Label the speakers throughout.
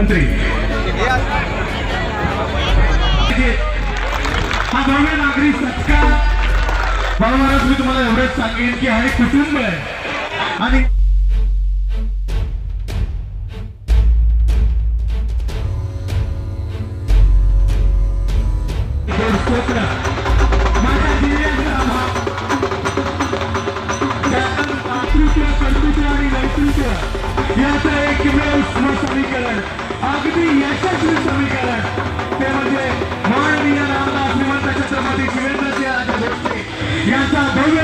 Speaker 1: मंत्री. हा भव्य नागरी सत्कार. बरोबरच मी तुम्हाला एवढंच सांगेन की हा एक कुटुंब आहे. आणि गोड कर्तृत्व आणि नैतृत्व याचं एकमेव स्मशानीकरण. अगदी यशस्वी समीकरण. ते म्हणजे माननीय रामदास श्रीमंत छत्रपती शिवेंद्रसिंह राजा भोसले यांचा भव्य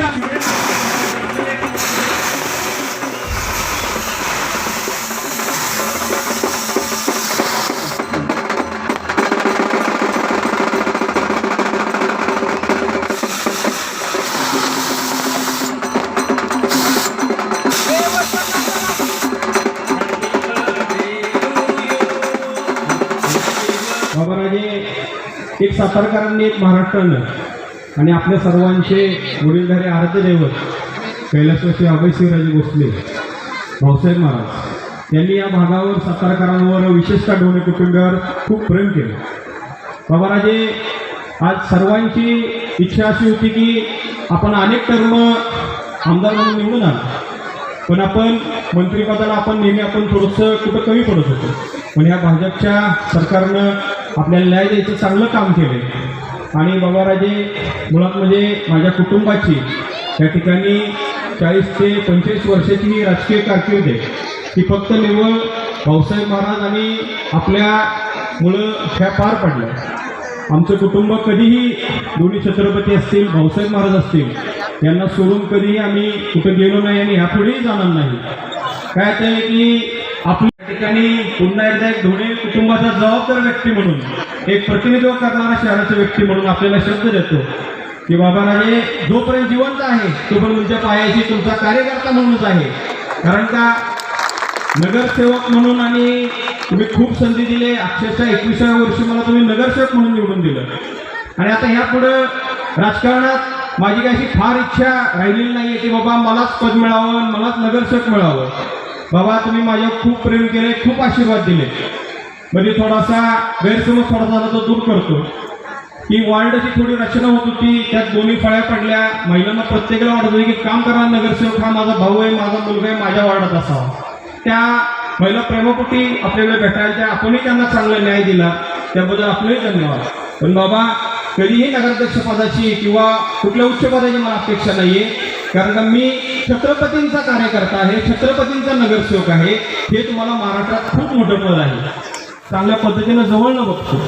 Speaker 2: एक सातारकरांनी एक महाराष्ट्रानं आणि आपल्या सर्वांचे वडीलधारे आराध्य दैवत कैलासवासी अभयसिंहराजे भोसले भाऊसाहेब महाराज यांनी या भागावर सातारकरांवर विशेषतः डोणे कुटुंबावर खूप प्रेम केलं. बाबाराजे आज सर्वांची इच्छा अशी होती की आपण अनेक टर्म आमदार म्हणून निवडून आलो पण आपण मंत्रिपदाला आपण नेहमी आपण थोडंसं कुठं कमी पडत होतो. पण ह्या भाजपच्या सरकारनं आपल्याला न्याय द्यायचं चांगलं काम केलं आणि बाबाराजे मुळात म्हणजे माझ्या कुटुंबाची त्या ठिकाणी चाळीस ते पंचवीस वर्षाची ही राजकीय कारकीर्द आहे. ती फक्त निव्वळ भाऊसाहेब महाराज आणि आपल्यामुळं ह्या पार पडल्या. आमचं कुटुंब कधीही दोन्ही छत्रपती असतील भाऊसाहेब महाराज असतील यांना सोडून कधीही आम्ही कुठं गेलो नाही आणि ह्यापुढेही जाणार नाही. काय ते की ठिकाणी पुन्हा एकदा एक धोनी कुटुंबाचा जबाबदार व्यक्ती म्हणून एक प्रतिनिधित्व करणारा शहराचा व्यक्ती म्हणून आपल्याला शब्द देतो की बाबा राजे जोपर्यंत जिवंत आहे तोपर्यंत तुमच्या पायाशी तुमचा कार्यकर्ता म्हणूनच आहे. कारण का? नगरसेवक म्हणून आणि तुम्ही खूप संधी दिली अक्षरशः एकविसाव्या वर्षी मला तुम्ही नगरसेवक म्हणून निवडून दिलं. आणि आता ह्या पुढं राजकारणात माझी काही अशी फार इच्छा राहिलेली नाही आहे की बाबा मलाच पद मिळावं आणि मलाच नगरसेवक मिळावं. बाबा तुम्ही माझ्यावर खूप प्रेम केले खूप आशीर्वाद दिले. म्हणजे थोडासा गैरसमज थोडा झाला तो दूर करतो. की वॉर्डाची थोडी रचना होत होती त्यात दोन्ही फळ्या पडल्या. महिलांना प्रत्येकाला वाटत होती की काम करा नगरसेवक हा माझा भाऊ आहे माझा मुलगा आहे माझ्या वॉर्डात असावा. त्या महिला प्रेमापोटी आपल्याला भेटायला त्या आपणही त्यांना चांगला न्याय दिला. त्याबद्दल आपलंही धन्यवाद. पण बाबा कधीही नगराध्यक्ष पदाची किंवा कुठल्या उच्च पदाची मला अपेक्षा नाहीये. कारण का मी छत्रपतींचा कार्यकर्ता आहे छत्रपतींचा नगरसेवक आहे हे तुम्हाला महाराष्ट्रात खूप मोठं पद आहे. चांगल्या पद्धतीनं जवळनं बघतो.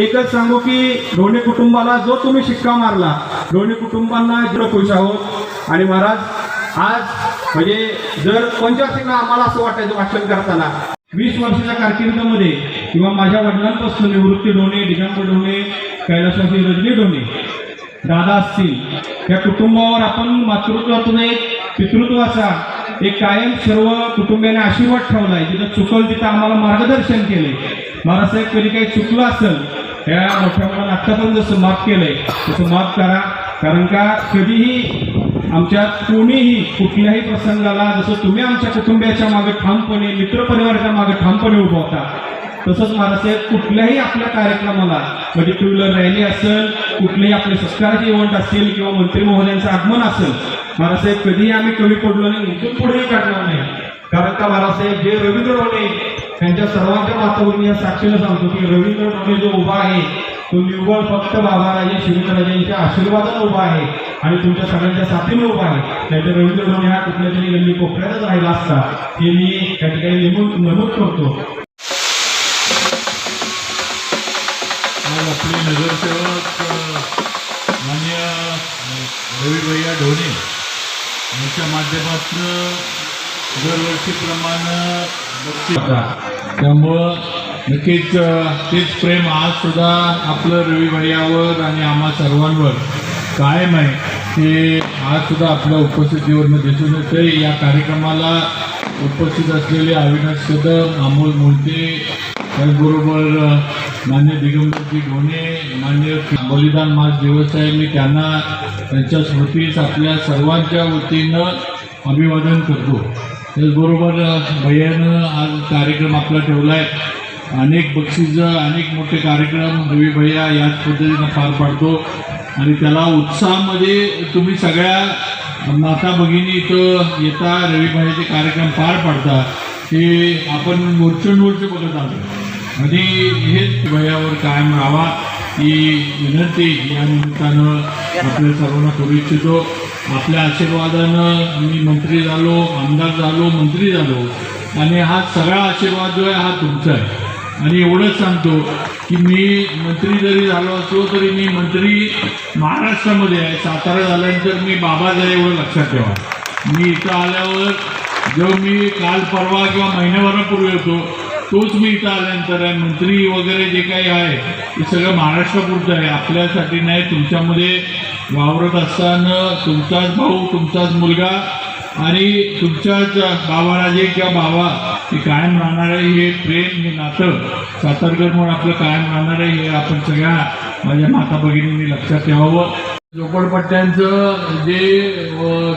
Speaker 2: एकच सांगू की दोन्ही कुटुंबाला जो तुम्ही शिक्का मारला दोन्ही कुटुंबांना इकडं खुश आहोत आणि महाराज आज म्हणजे जर पंचवार्षिकला आम्हाला असं वाटायचं भाषण करताना वीस वर्षाच्या कारकिर्दीमध्ये किंवा माझ्या वडिलांपासून निवृत्ती ढोणे दिगंबर ढोणे कैलासवासी रजनी ढोणे दादा असतील या कुटुंबावर आपण मातृत्वातून एक पितृत्वाचा एक कायम सर्व कुटुंबियाने आशीर्वाद ठेवलाय. जिथं चुकल तिथं आम्हाला मार्गदर्शन केले महाराजसाहेब कधी काही चुकलं असेल या मोठ्या मुलांना आत्तापर्यंत जसं माफ केलंय तसं माफ करा. कारण का कधीही आमच्या कोणीही कुठल्याही प्रसंगाला जसं तुम्ही आमच्या कुटुंबियाच्या मागे ठामपणे मित्रपरिवाराच्या मागे ठामपणे उभा होता तसंच महाराजसाहेब कुठल्याही आपल्या कार्यक्रमाला म्हणजे टू व्हीलर रॅली असेल कुठलेही आपले संस्काराचे इव्हेंट असतील किंवा मंत्री महोदयांचं आगमन असेल महाराजसाहेब कधीही आम्ही कमी पडलो नाही इथून पुढेही काढणार नाही. कारण का महाराजसाहेब जे रवींद्र डोणे त्यांच्या सर्वांच्या वातावरण या साक्षीनं सांगतो की रवींद्र डोणे जो उभा आहे तो निव्वळ फक्त बाबाराजे शिवराजे आशीर्वादानं उभा आहे आणि तुमच्या सगळ्यांच्या साथीने उभा आहे. नाहीतर रवींद्र डोणे हा कुठल्या तरी गल्ली कोपऱ्यातच राहिला असता हे मी त्या ठिकाणी नमूद नमूद करतो.
Speaker 3: आपले नगरसेवक अ, मान्य रविभैया ढोणे यांच्या माध्यमातून दरवर्षीप्रमाणे बक्षीस त्यामुळं नक्कीच तेच प्रेम आज सुद्धा आपलं रविभैयावर आणि आम्हा सर्वांवर कायम आहे. ते आज सुद्धा आपल्या उपस्थितीवरनं दिसून येते या कार्यक्रमाला उपस्थित असलेले अविनाश कदम अमोल मूर्ती त्याचबरोबर मान्य दिगंबरजी घोणे मान्य बलिदान मास दिवस आहे मी त्यांना त्यांच्या स्मृतीस आपल्या सर्वांच्या वतीनं अभिवादन करतो. त्याचबरोबर भैयानं आज कार्यक्रम आपला ठेवला आहे अनेक बक्षिसं अनेक मोठे कार्यक्रम रवी भैया याच पद्धतीनं पार पाडतो. आणि त्याला उत्साहामध्ये तुम्ही सगळ्या माता भगिनी इथं येता रवी भैयाचे कार्यक्रम पार पाडता हे आपण वर्षानुवर्ष बघत आलो. म्हणजे आणि हेच वयावर कायम राहावा ही विनंती या निमित्तानं आपल्या सर्वांना करू इच्छितो. आपल्या आशीर्वादानं मी मंत्री झालो आमदार झालो मंत्री झालो. आणि हा सगळा आशीर्वाद जो आहे हा तुमचा आहे. आणि एवढंच सांगतो की मी मंत्री जरी झालो असलो तरी मी मंत्री महाराष्ट्रामध्ये आहे. सातारा झाल्यानंतर मी बाबा झाले एवढं लक्षात ठेवा. मी इथं आल्यावर जेव्हा मी काल परवा किंवा महिन्याभरापूर्वी होतो तोच मी इथं आल्यानंतर आहे. मंत्री वगैरे जे काही आहे ते सगळं महाराष्ट्रापुरतं आहे. आपल्यासाठी नाही तुमच्यामध्ये वावरत असताना तुमचाच भाऊ तुमचाच मुलगा आणि तुमच्याच बाबाराजे किंवा बाबा हे कायम राहणार आहे हे प्रेम हे नातं सातारकर म्हणून आपलं कायम राहणार आहे हे आपण सगळ्या माझ्या माता भगिनींनी लक्षात ठेवावं. झोपडपट्ट्यांचं जे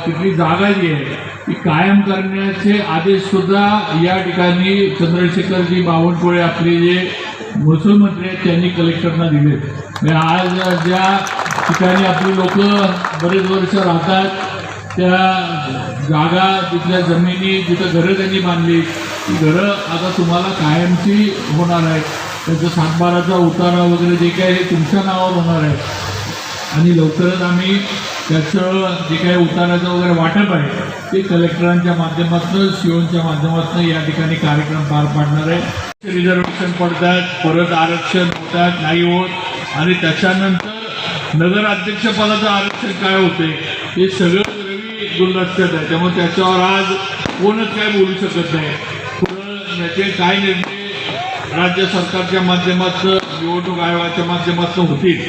Speaker 3: तिथली जागा जी आहे ती कायम करण्याचे आदेश सुद्धा या ठिकाणी चंद्रशेखरजी बावनकुळे आपले जे महसूल मंत्री आहेत त्यांनी कलेक्टरना दिले म्हणजे आज ज्या ठिकाणी आपली लोक बरेच वर्ष राहतात त्या जागा तिथल्या जमिनी जिथं घरं त्यांनी बांधली ती घरं आता तुम्हाला कायमची होणार आहेत. त्याचं सातबाराचा उतारा वगैरे जे काही हे तुमच्या नावावर होणार आहे. आणि लवकरच आम्ही त्याचं जे काही उताराचं वगैरे वाटप आहे ते कलेक्टरांच्या माध्यमातून सीओच्या माध्यमातून या ठिकाणी कार्यक्रम पार पाडणार आहे. रिझर्वेशन पडतात परत आरक्षण होतात नाही होत. आणि त्याच्यानंतर नगराध्यक्षपदाचं आरक्षण काय होते हे सगळं रवी दुर्लक्षात आहे. त्यामुळे त्याच्यावर आज कोणच काय बोलू शकत नाही. पुढं याचे काय निर्णय राज्य सरकारच्या माध्यमातून निवडणूक आयोगाच्या माध्यमातून होतील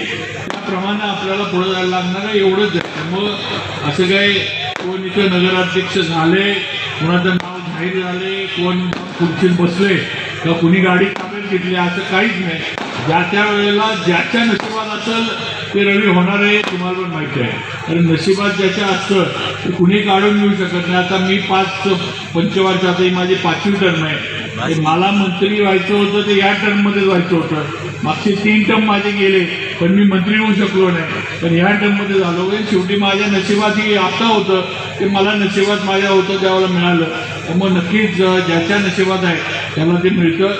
Speaker 3: त्याप्रमाणे आपल्याला पुढे जायला लागणार आहे. एवढंच मग असं काही कोण इथं नगराध्यक्ष झाले कोणाचं नाव जाहीर झाले कोण खुर्चीत बसले किंवा कुणी गाडी ताब्यात घेतली असं काहीच नाही. ज्या त्या वेळेला ज्याच्या नशिबात असेल ते रवी होणार आहे तुम्हाला पण माहिती आहे. कारण नशिबात ज्याच्या असतं ते कुणी काढून घेऊ शकत नाही. आता मी पाच पंचवार्ष आता ही माझी पाचवी टर्म आहे. मला मंत्री व्हायचं होतं ते या टर्ममध्येच व्हायचं होतं. मागचे तीन टर्म माझे गेले. पण मी मंत्री होऊ शकलो नाही. पण ह्या टर्ममध्ये झालो कारण शेवटी माझ्या नशिबात ही आता होतं. ते मला नशिबात माझ्या होतं त्यावेळेला मिळालं. त्यामुळे नक्कीच अं, ज्याच्या नशिबात आहे त्याला ते मिळतं.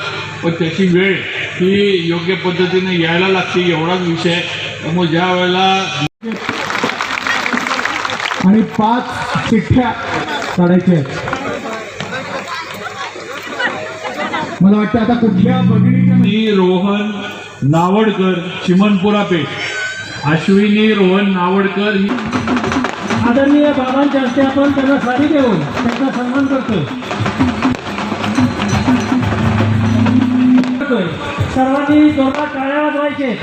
Speaker 3: पण त्याची वेळ ही योग्य पद्धतीने यायला लागते. एवढाच विषय आहे. त्यामुळे ज्या वेळेला
Speaker 2: आणि पाच चिठ्ठ्या काढायच्या मला वाटतं आता कुठल्या भगिनीच्या
Speaker 3: मी रोहन नावडकर चिमनपुरा पेठ. अश्विनी रोहन नावडकर ही
Speaker 2: आदरणीय बाबांच्या हस्ते आपण त्यांना साडी देऊन त्यांचा सन्मान करतो सर्वांनी जोरदार टाळ्या वाजवायचे.